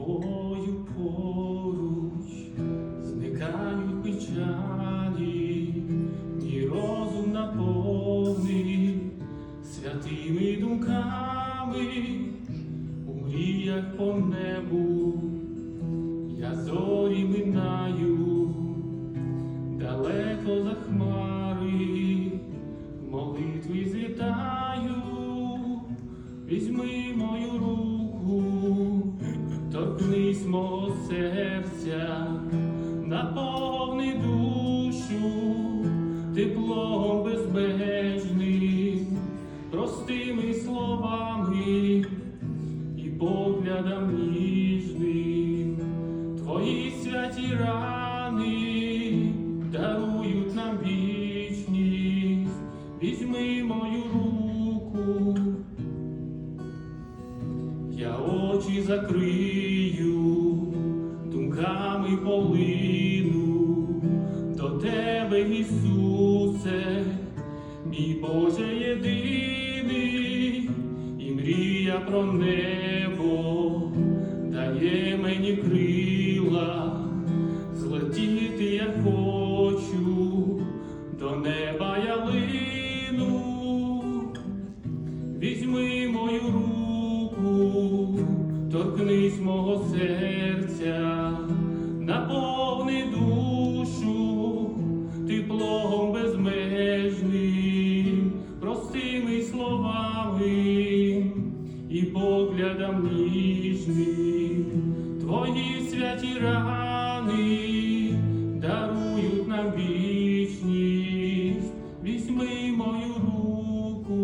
тобою поруч. Зникають печалі, і розум наповнив святими думками, у мріях по небу, я зорі минаю, далеко за хмари, молитви злітаю, візьми. Мого серця, наповни душу теплом безмежним, простими словами і поглядом ніжним. Твої святі рани дарують нам вічність, візьми мою руку, я очі закрию, думками полину. До тебе, Ісусе, мій Боже єдиний, і мрія про небо дає мені крила, злетіти я хочу, до неба я лину. Візьми мою руку, торкнись мого серця, поглядом ніжні, Твої святі рани дарують нам вічність, візьми мою руку.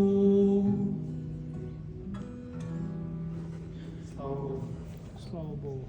Слава Богу. Слава Богу.